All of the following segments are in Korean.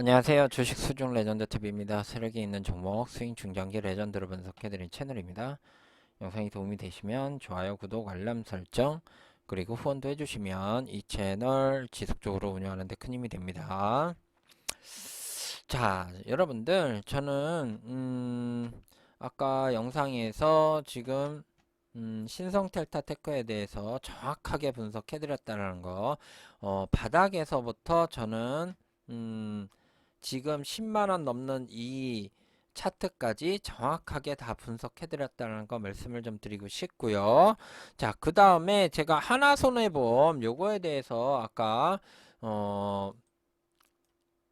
안녕하세요. 주식 수중 레전드 TV입니다. 세력이 있는 종목 스윙 중장기 레전드를 분석해드린 채널입니다. 영상이 도움이 되시면 좋아요, 구독, 알람 설정 그리고 후원도 해주시면 이 채널 지속적으로 운영하는 데 큰 힘이 됩니다. 자, 여러분들 저는 음, 아까 영상에서 지금 음, 신성텔타 테크에 대해서 정확하게 분석해드렸다는 거 어, 바닥에서부터 저는 음, 지금 10만원 넘는 이 차트까지 정확하게 다 분석해드렸다는 거 말씀을 좀 드리고 싶고요. 자, 그 다음에 제가 하나손해보험 요거에 대해서 아까 어,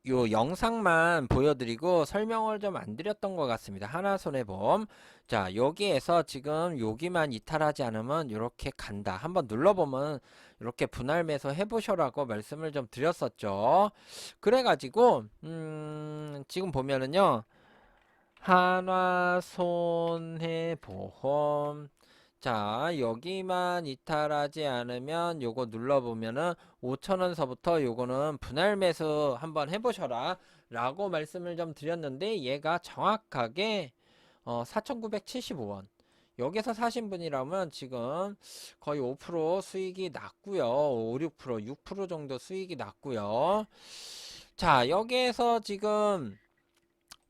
요 영상만 보여드리고 설명을 좀 안 드렸던 것 같습니다. 하나 손해보험. 자, 여기에서 지금 여기만 이탈하지 않으면 이렇게 간다. 한번 눌러보면 이렇게 분할 매수 해보셔라고 말씀을 좀 드렸었죠. 그래가지고, 음, 지금 보면은요. 하나 손해보험. 자, 여기만 이탈하지 않으면 요거 눌러보면은 5천원서부터 요거는 분할 매수 한번 해보셔라 라고 말씀을 좀 드렸는데 얘가 정확하게 어, 4,975원. 여기서 사신 분이라면 지금 거의 5% 수익이 났고요. 5, 6% 6% 정도 수익이 났고요. 자 여기에서 지금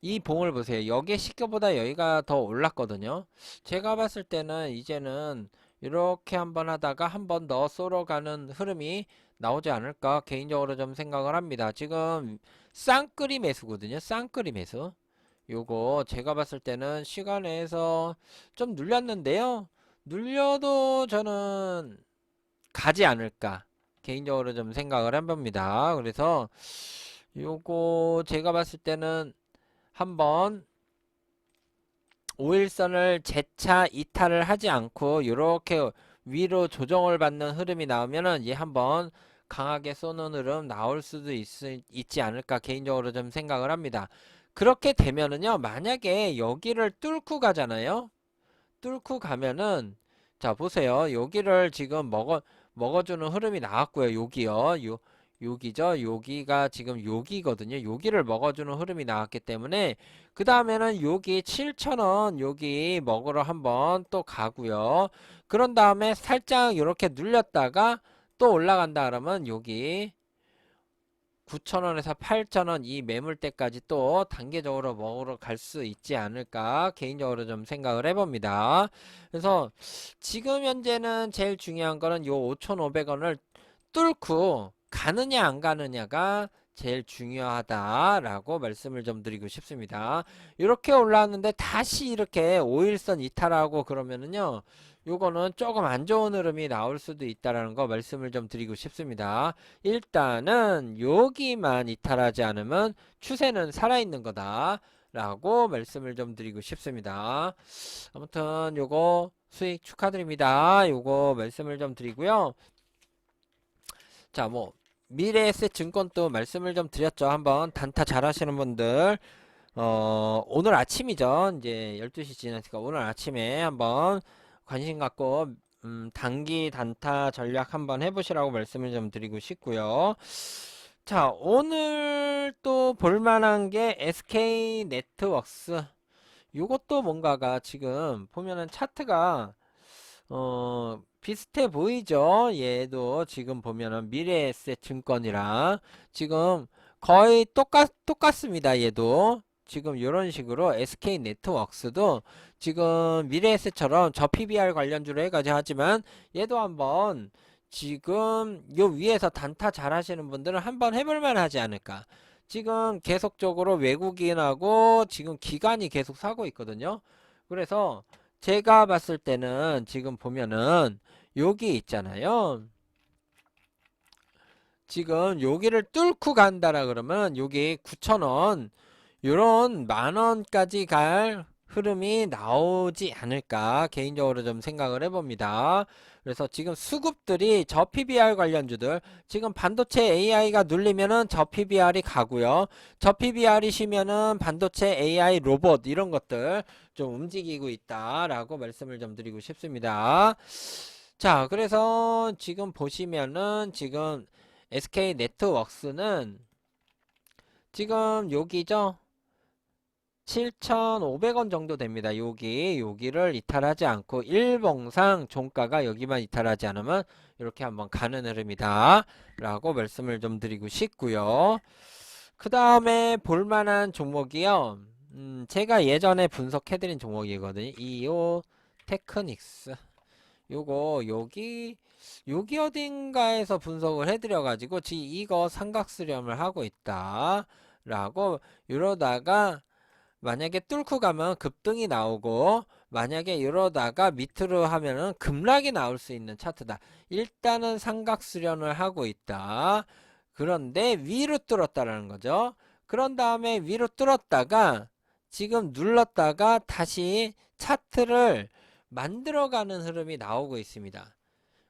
이 봉을 보세요. 여기 시가보다 여기가 더 올랐거든요. 제가 봤을 때는 이제는 이렇게 한번 하다가 한 번 더 쏠어가는 흐름이 나오지 않을까 개인적으로 좀 생각을 합니다. 지금 쌍끌이 매수거든요. 쌍끌이 매수. 요거 제가 봤을 때는 시간에서 좀 눌렸는데요. 눌려도 저는 가지 않을까 개인적으로 좀 생각을 해봅니다. 그래서 요거 제가 봤을 때는 한번 5일선을 재차 이탈을 하지 않고 이렇게 위로 조정을 받는 흐름이 나오면은 얘 한번 강하게 쏘는 흐름 나올 수도 있, 있지 않을까 개인적으로 좀 생각을 합니다. 그렇게 되면은요 만약에 여기를 뚫고 가잖아요. 뚫고 가면은 자 보세요 여기를 지금 먹어 먹어주는 흐름이 나왔고요 여기요 요 여기죠. 여기가 지금 여기거든요. 여기를 먹어주는 흐름이 나왔기 때문에 그 다음에는 여기 7,000원 여기 먹으러 한번 또 가고요. 그런 다음에 살짝 이렇게 눌렸다가 또 올라간다 그러면 여기 9,000원에서 8,000원 이 매물대까지 또 단계적으로 먹으러 갈 수 있지 않을까 개인적으로 좀 생각을 해봅니다. 그래서 지금 현재는 제일 중요한 거는 요 5,500원을 뚫고 가느냐 안 가느냐가 제일 중요하다라고 말씀을 좀 드리고 싶습니다. 이렇게 올라왔는데 다시 이렇게 5일선 이탈하고 그러면은요. 요거는 조금 안 좋은 흐름이 나올 수도 있다라는 거 말씀을 좀 드리고 싶습니다. 일단은 여기만 이탈하지 않으면 추세는 살아있는 거다. 라고 말씀을 좀 드리고 싶습니다. 아무튼 요거 수익 축하드립니다. 요거 말씀을 좀 드리고요. 자, 뭐 미래에셋 증권도 말씀을 좀 드렸죠. 한번 단타 잘 하시는 분들 어, 오늘 아침이죠. 이제 12시 지났으니까 오늘 아침에 한번 관심 갖고 음, 단기 단타 전략 한번 해보시라고 말씀을 좀 드리고 싶고요. 자, 오늘 또 볼만한 게 SK 네트웍스. 요것도 뭔가가 지금 보면은 차트가 어, 비슷해 보이죠? 얘도 지금 보면은 미래에셋 증권이랑 지금 거의 똑같, 똑같습니다. 얘도. 지금 이런 식으로 SK 네트워크스도 지금 미래에셋처럼 저 PBR 관련주로 해가지고 하지만 얘도 한번 지금 요 위에서 단타 잘 하시는 분들은 한번 해볼만 하지 않을까. 지금 계속적으로 외국인하고 지금 기관이 계속 사고 있거든요. 그래서 제가 봤을 때는 지금 보면은 여기 있잖아요. 지금 여기를 뚫고 간다라 그러면 여기 9,000원 요런 만원까지 갈 흐름이 나오지 않을까 개인적으로 좀 생각을 해봅니다. 그래서 지금 수급들이 저 PBR 관련주들 지금 반도체 AI가 눌리면은 저 PBR이 가고요. 저 PBR이시면은 반도체 AI 로봇 이런 것들 좀 움직이고 있다라고 말씀을 좀 드리고 싶습니다. 자, 그래서 지금 보시면은 지금 SK 네트웍스는 지금 여기죠? 7,500원 정도 됩니다. 여기, 여기를 이탈하지 않고 일봉상 종가가 여기만 이탈하지 않으면 이렇게 한번 가는 흐름이다. 라고 말씀을 좀 드리고 싶고요. 그 다음에 볼만한 종목이요. 음, 제가 예전에 분석해드린 종목이거든요. 이오 테크닉스. 요거 여기 여기 어딘가에서 분석을 해드려 가지고 지 이거 삼각수렴을 하고 있다. 라고 이러다가 만약에 뚫고 가면 급등이 나오고 만약에 이러다가 밑으로 하면은 급락이 나올 수 있는 차트다. 일단은 삼각수렴을 하고 있다. 그런데 위로 뚫었다라는 거죠. 그런 다음에 위로 뚫었다가 지금 눌렀다가 다시 차트를 만들어가는 흐름이 나오고 있습니다.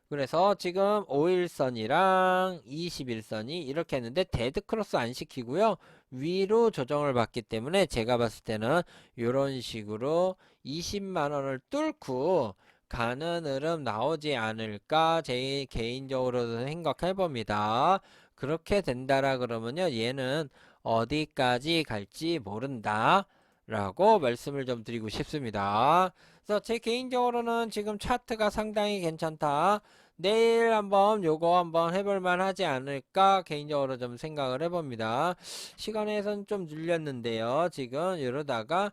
그래서 지금 5일선이랑 21선이 이렇게 했는데 데드 크로스 안 시키고요. 위로 조정을 받기 때문에 제가 봤을 때는 이런 식으로 20만 원을 뚫고 가는 흐름 나오지 않을까 제 개인적으로 생각해 봅니다. 그렇게 된다라 그러면요. 얘는 어디까지 갈지 모른다. 라고 말씀을 좀 드리고 싶습니다. 그래서 제 개인적으로는 지금 차트가 상당히 괜찮다. 내일 한번 요거 한번 해볼만 하지 않을까 개인적으로 좀 생각을 해봅니다. 시간에선 좀 눌렸는데요. 지금 이러다가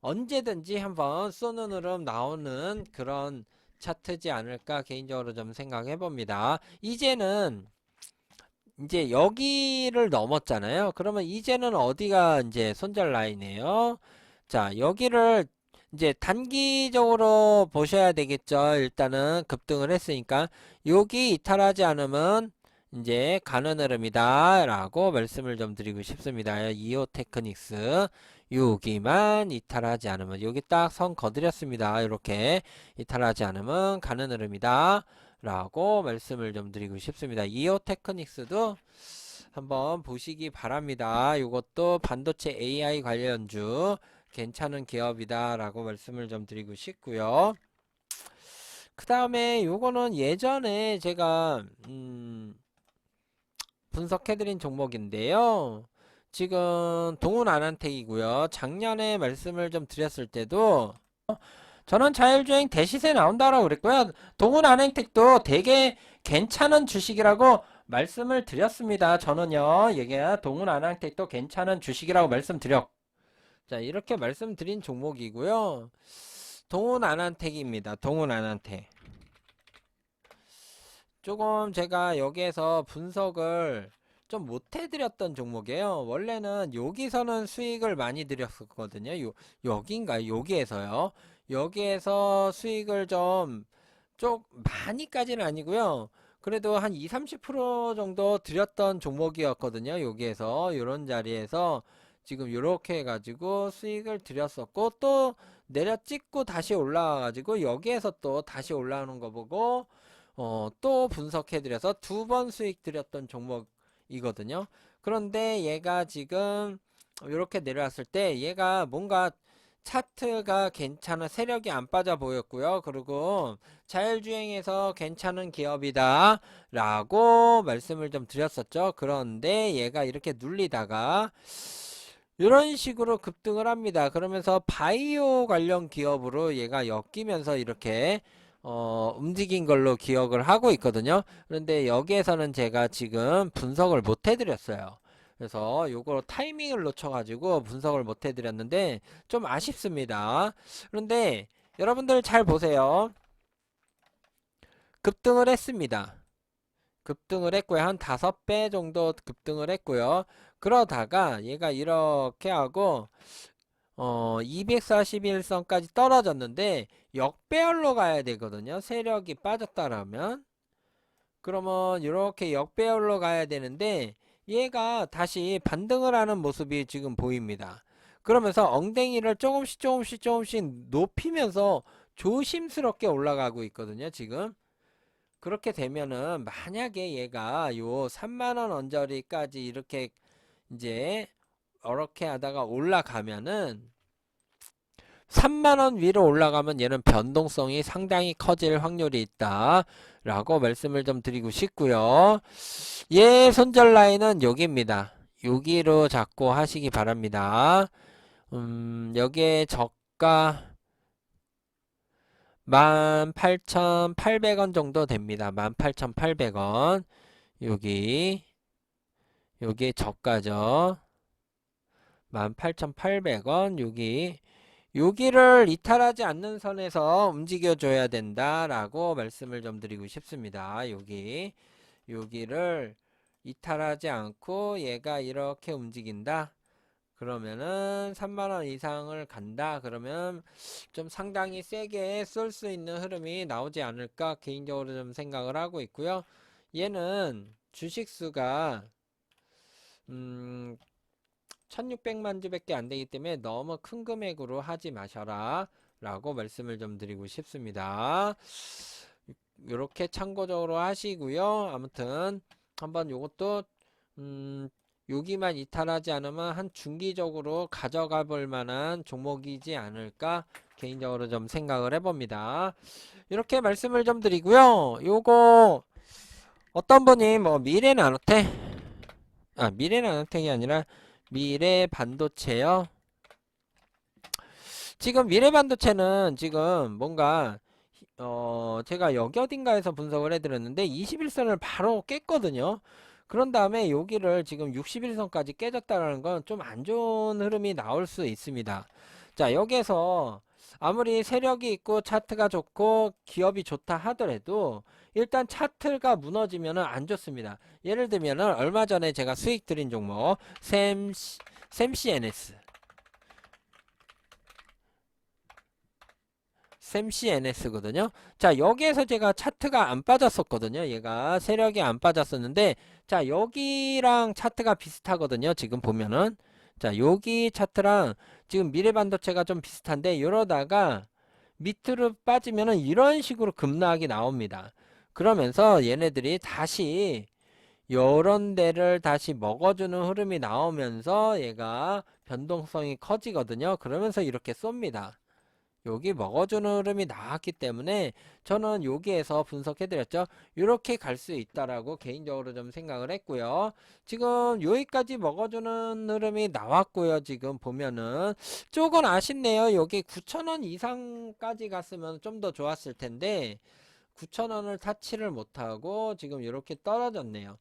언제든지 한번 쏘는 흐름 나오는 그런 차트지 않을까 개인적으로 좀 생각해 봅니다. 이제는 이제 여기를 넘었잖아요. 그러면 이제는 어디가 이제 손절 라인이에요? 자, 여기를 이제 단기적으로 보셔야 되겠죠. 일단은 급등을 했으니까 여기 이탈하지 않으면 이제 가는 흐름이다 라고 말씀을 좀 드리고 싶습니다. 이오 테크닉스 여기만 이탈하지 않으면 여기 딱 선 거드렸습니다. 이렇게 이탈하지 않으면 가는 흐름이다 라고 말씀을 좀 드리고 싶습니다. 이오 테크닉스도 한번 보시기 바랍니다. 이것도 반도체 AI 관련주 괜찮은 기업이다 라고 말씀을 좀 드리고 싶고요. 그 다음에 요거는 예전에 제가 음 분석해드린 종목인데요. 지금 동훈 아난텍이고요. 작년에 말씀을 좀 드렸을 때도 저는 자율주행 대시세 나온다라고 그랬고요. 동훈 아난텍도 되게 괜찮은 주식이라고 말씀을 드렸습니다. 저는요, 이게 동훈 아난텍도 괜찮은 주식이라고 말씀드렸. 자, 이렇게 말씀드린 종목이고요. 동훈 아난텍입니다. 동훈 아난텍. 조금 제가 여기에서 분석을 좀 못해드렸던 종목이에요. 원래는 여기서는 수익을 많이 드렸었거든요. 요, 여기인가요? 여기에서요. 여기에서 수익을 좀, 좀 많이까지는 아니고요. 그래도 한 2, 30% 정도 드렸던 종목이었거든요. 여기에서, 요런 자리에서 지금 이렇게 해가지고 수익을 드렸었고, 또 내려 찍고 다시 올라와가지고, 여기에서 또 다시 올라오는 거 보고, 어, 또 분석해드려서 두 번 수익 드렸던 종목이거든요. 그런데 얘가 지금 이렇게 내려왔을 때 얘가 뭔가 차트가 괜찮은 세력이 안 빠져 보였고요. 그리고 자율주행에서 괜찮은 기업이다 라고 말씀을 좀 드렸었죠. 그런데 얘가 이렇게 눌리다가 이런 식으로 급등을 합니다. 그러면서 바이오 관련 기업으로 얘가 엮이면서 이렇게 어, 움직인 걸로 기억을 하고 있거든요. 그런데 여기에서는 제가 지금 분석을 못 해드렸어요. 그래서 요거 타이밍을 놓쳐가지고 분석을 못 해드렸는데 좀 아쉽습니다. 그런데 여러분들 잘 보세요. 급등을 했습니다. 급등을 했고요. 한 다섯 배 정도 급등을 했고요. 그러다가 얘가 이렇게 하고 어, 241선까지 떨어졌는데 역배열로 가야 되거든요. 세력이 빠졌다라면 그러면 이렇게 역배열로 가야 되는데 얘가 다시 반등을 하는 모습이 지금 보입니다. 그러면서 엉덩이를 조금씩 조금씩 조금씩 높이면서 조심스럽게 올라가고 있거든요. 지금 그렇게 되면은 만약에 얘가 요 3만원 언저리까지 이렇게 이제 이렇게 하다가 올라가면은 3만원 위로 올라가면 얘는 변동성이 상당히 커질 확률이 있다 라고 말씀을 좀 드리고 싶고요 얘 손절 라인은 여기입니다 여기로 잡고 하시기 바랍니다. 음, 여기에 저가 18,800원 정도 됩니다. 18,800원. 여기, 여기 저가죠. 18,800원. 여기, 여기를 이탈하지 않는 선에서 움직여 줘야 된다라고 말씀을 좀 드리고 싶습니다. 여기, 여기를 이탈하지 않고 얘가 이렇게 움직인다. 그러면은 3만원 이상을 간다. 그러면 좀 상당히 세게 쏠 수 있는 흐름이 나오지 않을까 개인적으로 좀 생각을 하고 있고요. 얘는 주식수가 음 1600만 주밖에 안 되기 때문에 너무 큰 금액으로 하지 마셔라 라고 말씀을 좀 드리고 싶습니다. 이렇게 참고적으로 하시고요. 아무튼 한번 요것도 음 여기만 이탈하지 않으면 한 중기적으로 가져가 볼 만한 종목이지 않을까 개인적으로 좀 생각을 해봅니다. 이렇게 말씀을 좀 드리고요. 요거 어떤 분이 뭐 미래 나노텍 아 미래 나노텍이 아니라 미래 반도체요. 지금 미래 반도체는 지금 뭔가 어 제가 여기 어딘가에서 분석을 해드렸는데 21선을 바로 깼거든요. 그런 다음에 여기를 지금 61선까지 깨졌다는 건 좀 안 좋은 흐름이 나올 수 있습니다. 자, 여기에서 아무리 세력이 있고 차트가 좋고 기업이 좋다 하더라도 일단 차트가 무너지면 안 좋습니다. 예를 들면 얼마 전에 제가 수익 드린 종목 샘, 샘CNS 샘CNS거든요. 자, 여기에서 제가 차트가 안 빠졌었거든요. 얘가 세력이 안 빠졌었는데 자, 여기랑 차트가 비슷하거든요. 지금 보면은. 자, 여기 차트랑 지금 미래반도체가 좀 비슷한데, 이러다가 밑으로 빠지면은 이런 식으로 급락이 나옵니다. 그러면서 얘네들이 다시 요런 데를 다시 먹어주는 흐름이 나오면서 얘가 변동성이 커지거든요. 그러면서 이렇게 쏩니다. 여기 먹어주는 흐름이 나왔기 때문에 저는 여기에서 분석해드렸죠. 이렇게 갈 수 있다라고 개인적으로 좀 생각을 했고요. 지금 여기까지 먹어주는 흐름이 나왔고요. 지금 보면은 조금 아쉽네요. 여기 9,000원 이상까지 갔으면 좀 더 좋았을 텐데 9,000원을 타치를 못하고 지금 이렇게 떨어졌네요.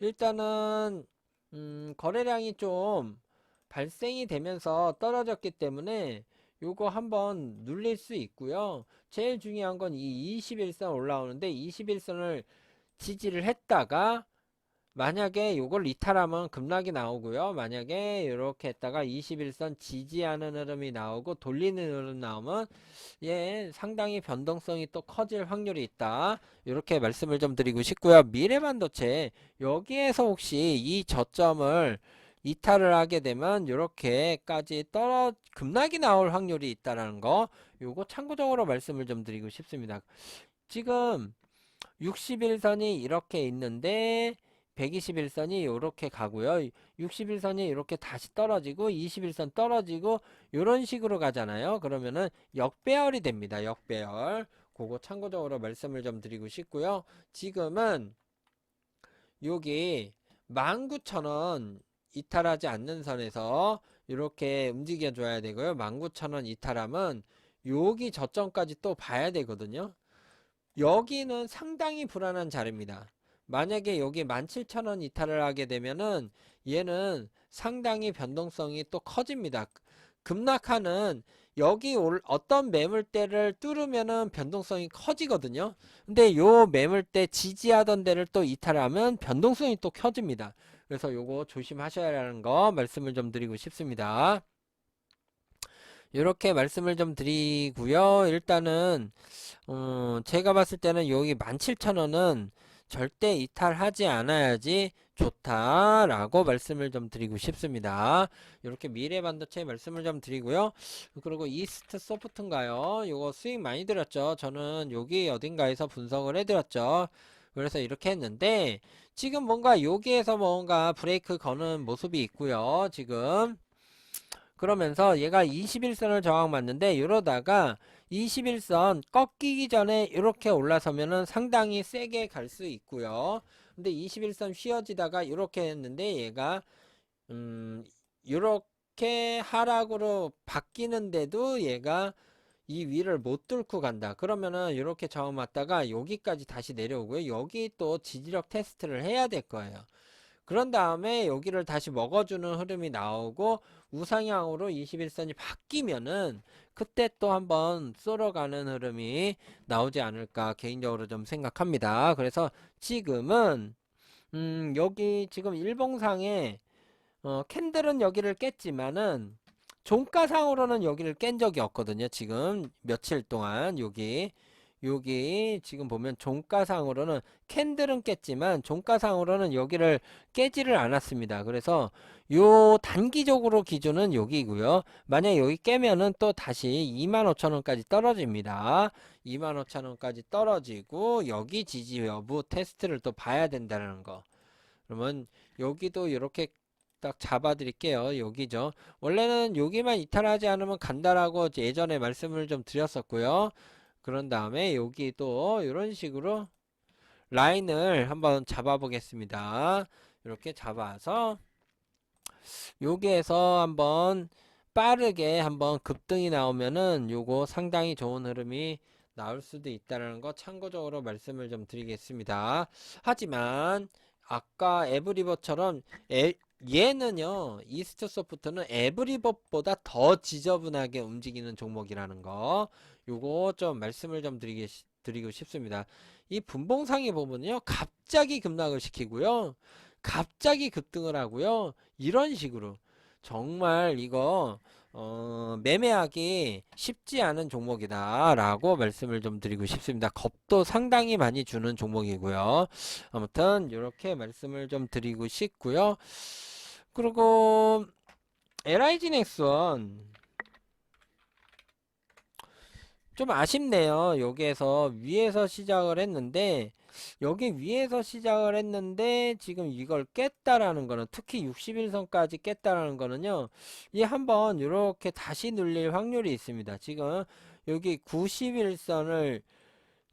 일단은 음, 거래량이 좀 발생이 되면서 떨어졌기 때문에 요거 한번 눌릴 수 있고요. 제일 중요한 건 이 21선 올라오는데 21선을 지지를 했다가 만약에 요걸 이탈하면 급락이 나오고요. 만약에 이렇게 했다가 21선 지지하는 흐름이 나오고 돌리는 흐름 나오면 예, 상당히 변동성이 또 커질 확률이 있다. 이렇게 말씀을 좀 드리고 싶고요. 미래반도체 여기에서 혹시 이 저점을 이탈을 하게 되면 이렇게까지 떨어 급락이 나올 확률이 있다라는 거 요거 참고적으로 말씀을 좀 드리고 싶습니다. 지금 61선이 이렇게 있는데 121선이 이렇게 가고요. 61선이 이렇게 다시 떨어지고 21선 떨어지고 이런 식으로 가잖아요. 그러면은 역배열이 됩니다. 역배열. 그거 참고적으로 말씀을 좀 드리고 싶고요. 지금은 여기 19,000원 이탈하지 않는 선에서 이렇게 움직여 줘야 되고요. 19,000원 이탈하면 여기 저점까지 또 봐야 되거든요. 여기는 상당히 불안한 자리입니다. 만약에 여기 17,000원 이탈을 하게 되면은 얘는 상당히 변동성이 또 커집니다. 급락하는 여기 올 어떤 매물대를 뚫으면은 변동성이 커지거든요. 근데 요 매물대 지지하던 데를 또 이탈하면 변동성이 또 커집니다. 그래서 요거 조심하셔야 하는 거 말씀을 좀 드리고 싶습니다. 이렇게 말씀을 좀 드리고요. 일단은 어, 제가 봤을 때는 여기 17,000원은 절대 이탈하지 않아야지 좋다라고 말씀을 좀 드리고 싶습니다. 이렇게 미래 반도체 말씀을 좀 드리고요. 그리고 이스트 소프트인가요? 요거 수익 많이 들었죠. 저는 여기 어딘가에서 분석을 해드렸죠. 그래서 이렇게 했는데 지금 뭔가 여기에서 뭔가 브레이크 거는 모습이 있고요. 지금 그러면서 얘가 21선을 저항 맞는데 이러다가 21선 꺾이기 전에 이렇게 올라서면은 상당히 세게 갈 수 있고요. 근데 21선 휘어지다가 이렇게 했는데 얘가 음, 이렇게 하락으로 바뀌는데도 얘가 이 위를 못 뚫고 간다. 그러면은 이렇게 저음 왔다가 여기까지 다시 내려오고요. 여기 또 지지력 테스트를 해야 될 거예요. 그런 다음에 여기를 다시 먹어주는 흐름이 나오고 우상향으로 21선이 바뀌면은 그때 또 한번 쏠아가는 흐름이 나오지 않을까 개인적으로 좀 생각합니다. 그래서 지금은 음 여기 지금 일봉상에 어 캔들은 여기를 깼지만은 종가상으로는 여기를 깬 적이 없거든요. 지금 며칠 동안 여기 여기 지금 보면 종가상으로는 캔들은 깼지만 종가상으로는 여기를 깨지를 않았습니다. 그래서 요 단기적으로 기준은 여기고요. 만약 여기 깨면은 또 다시 25,000원까지 떨어집니다. 25,000원까지 떨어지고 여기 지지 여부 테스트를 또 봐야 된다는 거. 그러면 여기도 이렇게 딱 잡아 드릴게요. 여기죠. 원래는 여기만 이탈하지 않으면 간다라고 예전에 말씀을 좀 드렸었고요. 그런 다음에 여기 또 이런 식으로 라인을 한번 잡아 보겠습니다. 이렇게 잡아서 여기에서 한번 빠르게 한번 급등이 나오면은 요거 상당히 좋은 흐름이 나올 수도 있다는 거 참고적으로 말씀을 좀 드리겠습니다. 하지만 아까 에브리버처럼 에, 얘는요 이스트 소프트는 에브리버보다 더 지저분하게 움직이는 종목이라는 거 요거 좀 말씀을 좀 드리기, 드리고 싶습니다. 이 분봉상에 보면요 갑자기 급락을 시키고요 갑자기 급등을 하고요 이런 식으로 정말 이거 어, 매매하기 쉽지 않은 종목이다 라고 말씀을 좀 드리고 싶습니다. 겁도 상당히 많이 주는 종목이고요. 아무튼 이렇게 말씀을 좀 드리고 싶고요. 그리고 LIG 넥슨 좀 아쉽네요. 여기에서 위에서 시작을 했는데 여기 위에서 시작을 했는데 지금 이걸 깼다라는 거는 특히 61선까지 깼다라는 거는요 이 한번 이렇게 다시 눌릴 확률이 있습니다. 지금 여기 91선을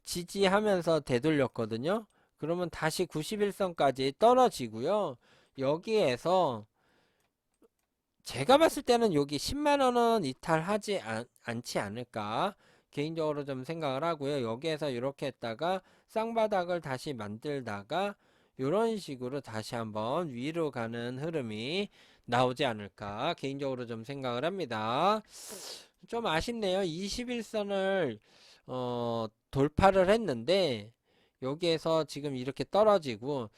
지지하면서 되돌렸거든요. 그러면 다시 91선까지 떨어지고요. 여기에서 제가 봤을 때는 여기 10만원은 이탈하지 않, 않지 않을까 개인적으로 좀 생각을 하고요 여기에서 이렇게 했다가 쌍바닥을 다시 만들다가 이런 식으로 다시 한번 위로 가는 흐름이 나오지 않을까 개인적으로 좀 생각을 합니다. 좀 아쉽네요. 21선을 어, 돌파를 했는데 여기에서 지금 이렇게 떨어지고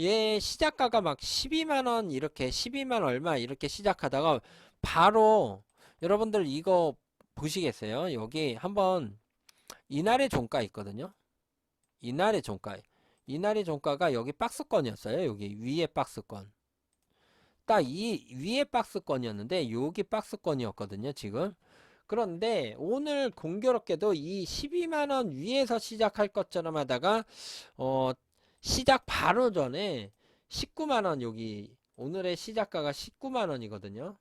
얘 시작가가 막 12만원 이렇게 12만 얼마 이렇게 시작하다가 바로 여러분들 이거 보시겠어요? 여기 한번 이날의 종가 있거든요. 이날의 종가. 이날의 종가가 여기 박스권이었어요. 여기 위에 박스권. 딱 이 위에 박스권이었는데 여기 박스권이었거든요 지금. 그런데 오늘 공교롭게도 이 12만원 위에서 시작할 것처럼 하다가 어 시작 바로 전에 19만원 여기 오늘의 시작가가 19만원이거든요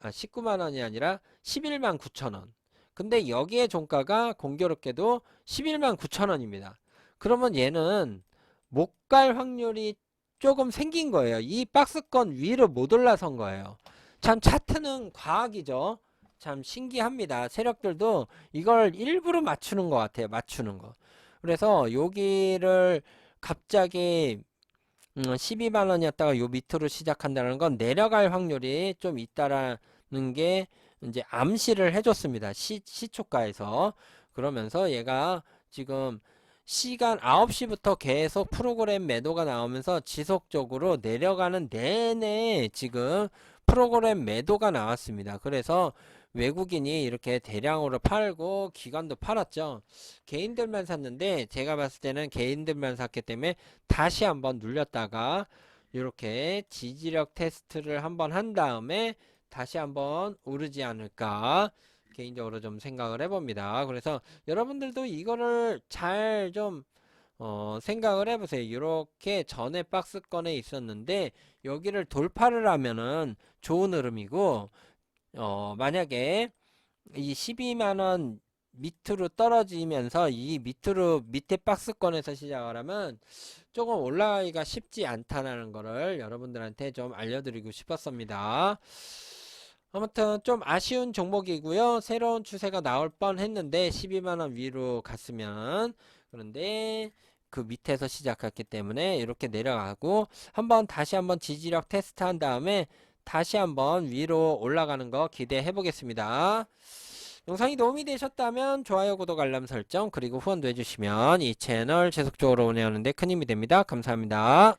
아 19만 원이 아니라 11만 9천 원 근데 여기에 종가가 공교롭게도 11만 9천 원입니다. 그러면 얘는 못 갈 확률이 조금 생긴 거예요. 이 박스권 위로 못 올라선 거예요. 참 차트는 과학이죠. 참 신기합니다. 세력들도 이걸 일부러 맞추는 것 같아요. 맞추는 거. 그래서 여기를 갑자기 12만 원이었다가 음, 요 밑으로 시작한다는 건 내려갈 확률이 좀 있다라는 게 이제 암시를 해줬습니다. 시, 시초가에서. 그러면서 얘가 지금 시간 9시부터 계속 프로그램 매도가 나오면서 지속적으로 내려가는 내내 지금 프로그램 매도가 나왔습니다. 그래서 외국인이 이렇게 대량으로 팔고 기관도 팔았죠. 개인들만 샀는데 제가 봤을 때는 개인들만 샀기 때문에 다시 한번 눌렸다가 이렇게 지지력 테스트를 한번 한 다음에 다시 한번 오르지 않을까 개인적으로 좀 생각을 해봅니다. 그래서 여러분들도 이거를 잘좀 어, 생각을 해보세요. 이렇게 전에 박스권에 있었는데 여기를 돌파를 하면은 좋은 흐름이고 어, 만약에 이 12만원 밑으로 떨어지면서 이 밑으로 밑에 박스권에서 시작을 하면 조금 올라가기가 쉽지 않다는 거를 여러분들한테 좀 알려드리고 싶었습니다. 아무튼 좀 아쉬운 종목이고요. 새로운 추세가 나올 뻔 했는데 12만원 위로 갔으면 그런데 그 밑에서 시작했기 때문에 이렇게 내려가고 한번 다시 한번 지지력 테스트 한 다음에 다시 한번 위로 올라가는 거 기대해 보겠습니다. 영상이 도움이 되셨다면 좋아요, 구독, 알람 설정 그리고 후원도 해주시면 이 채널 지속적으로 운영하는데 큰 힘이 됩니다. 감사합니다.